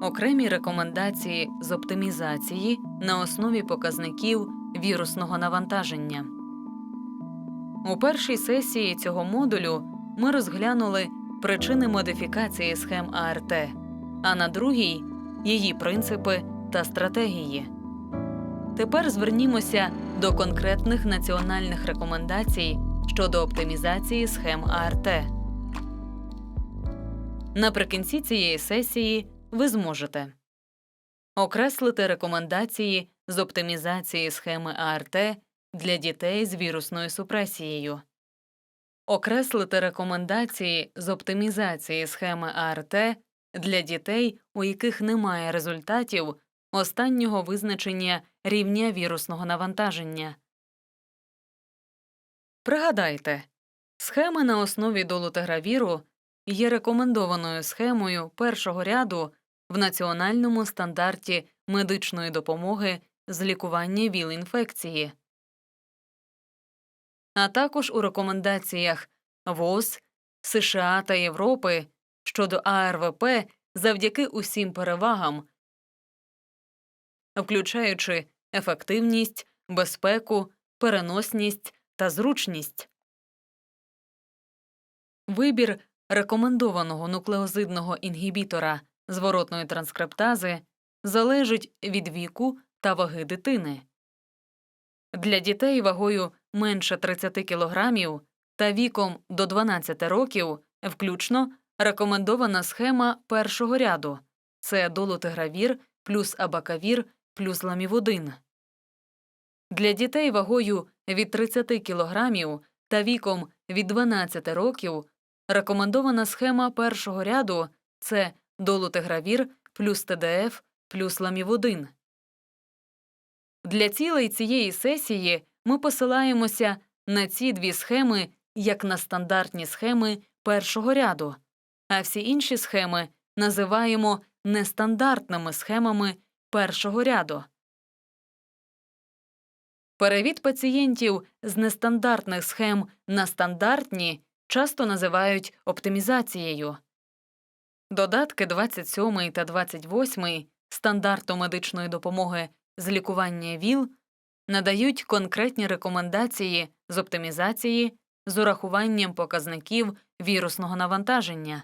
окремі рекомендації з оптимізації на основі показників вірусного навантаження. У першій сесії цього модулю ми розглянули причини модифікації схем АРТ, а на другій її принципи та стратегії. Тепер звернімося до конкретних національних рекомендацій щодо оптимізації схем АРТ. Наприкінці цієї сесії ви зможете окреслити рекомендації з оптимізації схеми АРТ для дітей з вірусною супресією, окреслити рекомендації з оптимізації схеми АРТ для дітей, у яких немає результатів останнього визначення рівня вірусного навантаження. Пригадайте, схеми на основі долутигравіру є рекомендованою схемою першого ряду в національному стандарті медичної допомоги з лікування ВІЛ-інфекції, а також у рекомендаціях ВОЗ, США та Європи щодо АРВП завдяки усім перевагам, включаючи ефективність, безпеку, переносність та зручність. Вибір рекомендованого нуклеозидного інгібітора зворотної транскриптази залежить від віку та ваги дитини. Для дітей вагою менше 30 кг та віком до 12 років включно рекомендована схема першого ряду це долутигравір плюс абакавір плюс ламівудин. Для дітей вагою від 30 кг та віком від 12 років рекомендована схема першого ряду це долутигравір плюс ТДФ плюс ламівудин. Для цілей цієї сесії ми посилаємося на ці дві схеми як на стандартні схеми першого ряду, а всі інші схеми називаємо нестандартними схемами першого ряду. Перевід пацієнтів з нестандартних схем на стандартні часто називають оптимізацією. Додатки 27 та 28 стандарту медичної допомоги з лікування ВІЛ надають конкретні рекомендації з оптимізації з урахуванням показників вірусного навантаження.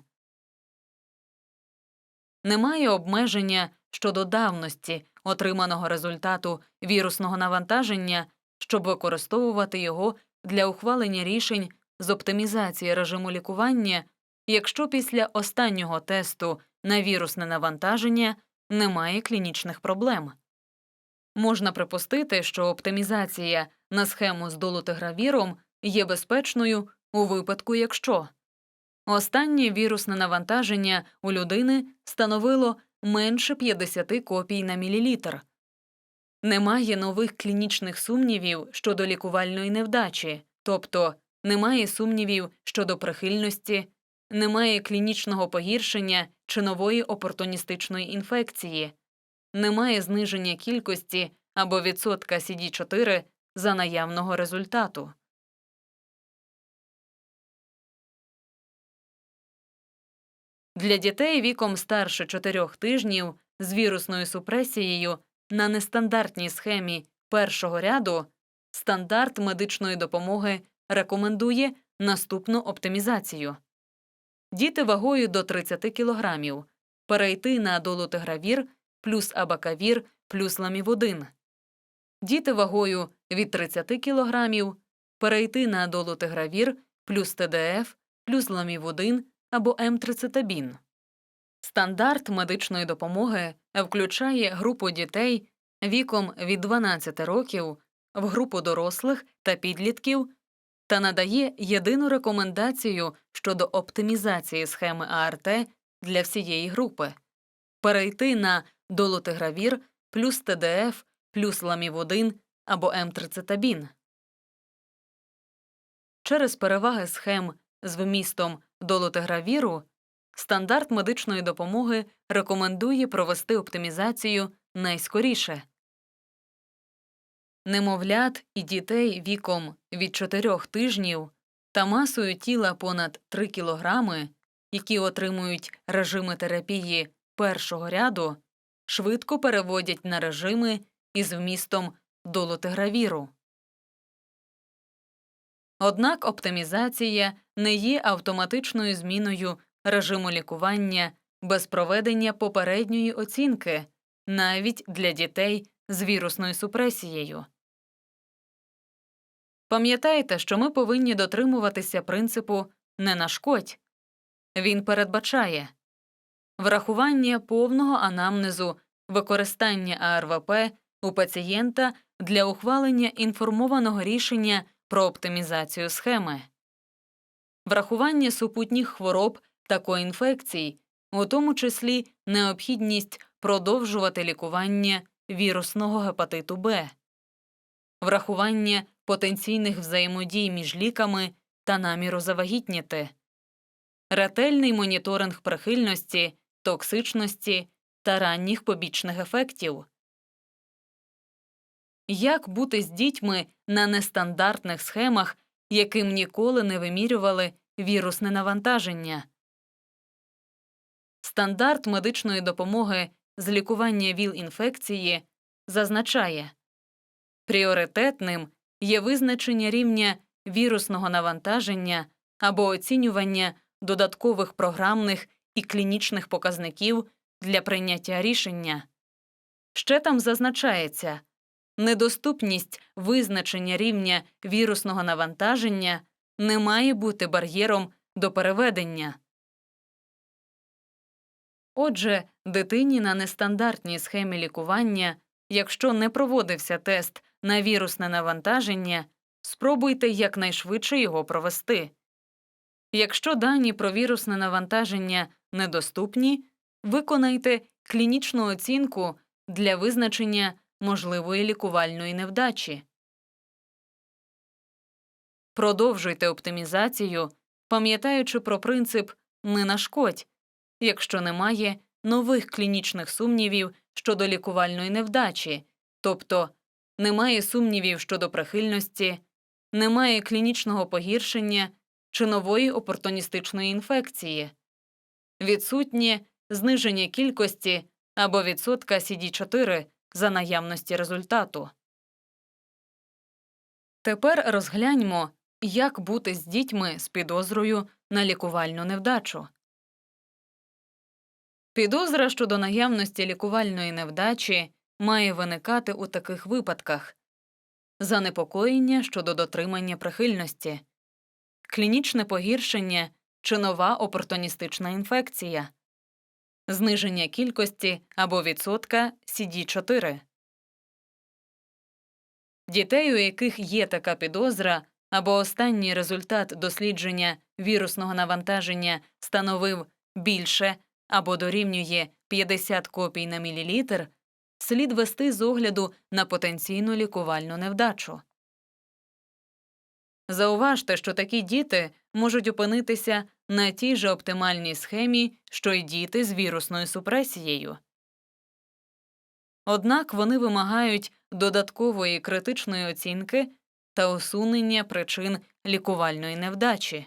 Немає обмеження щодо давності отриманого результату вірусного навантаження, щоб використовувати його для ухвалення рішень з оптимізації режиму лікування, якщо після останнього тесту на вірусне навантаження немає клінічних проблем. Можна припустити, що оптимізація на схему з долутигравіром є безпечною у випадку, якщо останнє вірусне навантаження у людини становило менше 50 копій на мілілітр, немає нових клінічних сумнівів щодо лікувальної невдачі, тобто немає сумнівів щодо прихильності, немає клінічного погіршення чи нової опортуністичної інфекції, немає зниження кількості або відсотка CD4 за наявного результату. Для дітей віком старше 4 тижнів з вірусною супресією на нестандартній схемі першого ряду стандарт медичної допомоги рекомендує наступну оптимізацію. Діти вагою до 30 кг перейти на долутигравір плюс абакавір плюс ламівудин. Діти вагою від 30 кг перейти на долутигравір плюс ТДФ плюс ламівудин або М-трицетабін. Стандарт медичної допомоги включає групу дітей віком від 12 років в групу дорослих та підлітків та надає єдину рекомендацію щодо оптимізації схеми АРТ для всієї групи перейти на долутигравір плюс ТДФ плюс ламівудин або М-трицетабін. Через переваги схем з вмістом долутигравіру стандарт медичної допомоги рекомендує провести оптимізацію найскоріше. Немовлят і дітей віком від 4 тижнів та масою тіла понад 3 кг, які отримують режими терапії першого ряду швидко переводять на режими із вмістом долотигравіру. Однак оптимізація не є автоматичною зміною режиму лікування без проведення попередньої оцінки навіть для дітей з вірусною супресією. Пам'ятайте, що ми повинні дотримуватися принципу не нашкодь. Він передбачає врахування повного анамнезу, використання АРВП у пацієнта для ухвалення інформованого рішення про оптимізацію схеми, врахування супутніх хвороб та коінфекцій, у тому числі необхідність продовжувати лікування вірусного гепатиту Б, врахування потенційних взаємодій між ліками та наміру завагітніти, ретельний моніторинг прихильності, токсичності та ранніх побічних ефектів. Як бути з дітьми на нестандартних схемах, яким ніколи не вимірювали вірусне навантаження? Стандарт медичної допомоги з лікування ВІЛ-інфекції зазначає пріоритетним є визначення рівня вірусного навантаження або оцінювання додаткових програмних і клінічних показників для прийняття рішення. Ще там зазначається недоступність визначення рівня вірусного навантаження не має бути бар'єром до переведення. Отже, дитині на нестандартній схемі лікування, якщо не проводився тест на вірусне навантаження, спробуйте якнайшвидше його провести. Якщо дані про вірусне навантаження недоступні, виконайте клінічну оцінку для визначення можливої лікувальної невдачі. Продовжуйте оптимізацію, пам'ятаючи про принцип не нашкодь, якщо немає нових клінічних сумнівів щодо лікувальної невдачі, тобто немає сумнівів щодо прихильності, немає клінічного погіршення чи нової опортуністичної інфекції, відсутнє зниження кількості або відсотка CD4 за наявності результату. Тепер розгляньмо, як бути з дітьми з підозрою на лікувальну невдачу. Підозра щодо наявності лікувальної невдачі має виникати у таких випадках. Занепокоєння щодо дотримання прихильності, клінічне погіршення чи нова опортуністична інфекція, зниження кількості або відсотка CD4. Дітей, у яких є така підозра, або останній результат дослідження вірусного навантаження становив більше або дорівнює 50 копій на мілілітр, слід вести з огляду на потенційну лікувальну невдачу. Зауважте, що такі діти можуть опинитися на тій же оптимальній схемі, що й діти з вірусною супресією. Однак вони вимагають додаткової критичної оцінки та усунення причин лікувальної невдачі.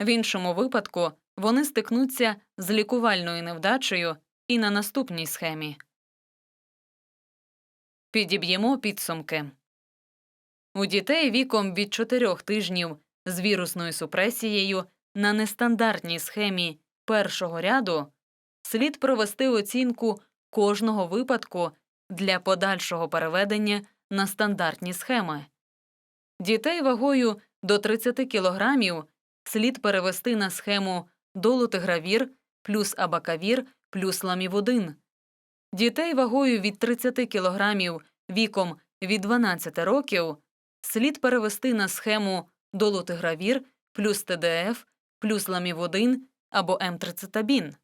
В іншому випадку вони стикнуться з лікувальною невдачею і на наступній схемі. Підіб'ємо підсумки. У дітей віком від 4 тижнів з вірусною супресією на нестандартній схемі першого ряду слід провести оцінку кожного випадку для подальшого переведення на стандартні схеми. Дітей вагою до 30 кг слід перевести на схему долутигравір плюс абакавір плюс ламівудин. Дітей вагою від 30 кг віком від 12 років слід перевести на схему долутигравір плюс ТДФ плюс ламівудин або М-трицетабін.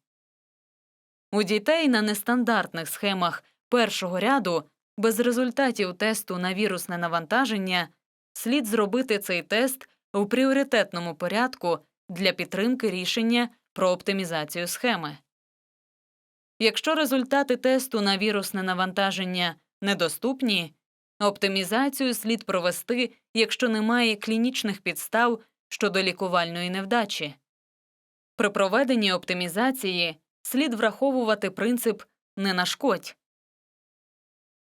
У дітей на нестандартних схемах першого ряду без результатів тесту на вірусне навантаження слід зробити цей тест у пріоритетному порядку для підтримки рішення про оптимізацію схеми. Якщо результати тесту на вірусне навантаження недоступні, оптимізацію слід провести, якщо немає клінічних підстав щодо лікувальної невдачі. При проведенні оптимізації слід враховувати принцип не нашкодь.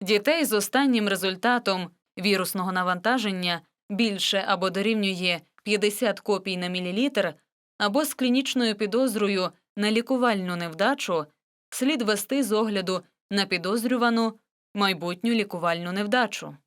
Дітей з останнім результатом вірусного навантаження більше або дорівнює 50 копій на мілілітр або з клінічною підозрою на лікувальну невдачу слід вести з огляду на підозрювану майбутню лікувальну невдачу.